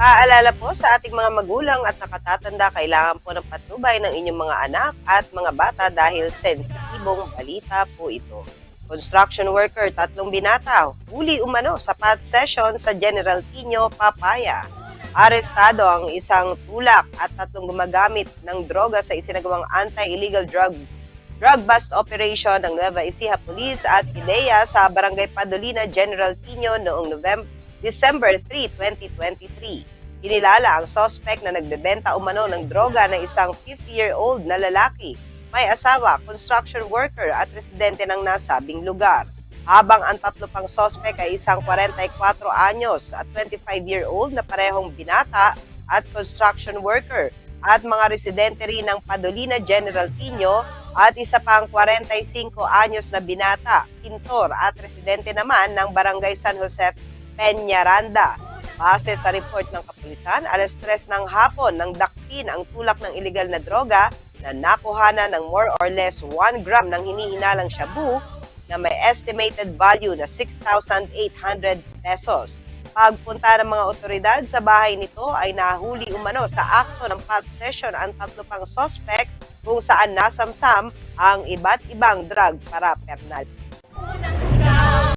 Paalala po sa ating mga magulang at nakatatanda, kailangan po ng patnubay ng inyong mga anak at mga bata dahil sensitibong balita po ito. Construction worker, tatlong binata, huli umano sa PAT session sa General Tino, Papaya. Arestado ang isang tulak at tatlong gumagamit ng droga sa isinagawang anti-illegal drug drug bust operation ng Nueva Ecija Police at IDEA sa Barangay Padolina, General Tino noong November, December 3, 2023. Kinilala ang suspect na nagbebenta umano ng droga na isang 50-year-old na lalaki, may asawa, construction worker at residente ng nasabing lugar. Habang ang tatlo pang suspect ay isang 44 anyos at 25-year-old na parehong binata at construction worker at mga residente rin ng Padolina General Tino at isa pang 45 anyos na binata, pintor at residente naman ng Barangay San Jose Peñaranda. Base sa report ng kapulisan, alas 3 ng hapon nang dakpin ang tulak ng illegal na droga na nakuhana ng more or less 1 gram ng hinihinalang shabu na may estimated value na 6,800 pesos. Pagpunta ng mga otoridad sa bahay nito ay nahuli umano sa akto ng PAT session ang tatlo pang suspect kung saan nasamsam ang iba't ibang drug para pernal.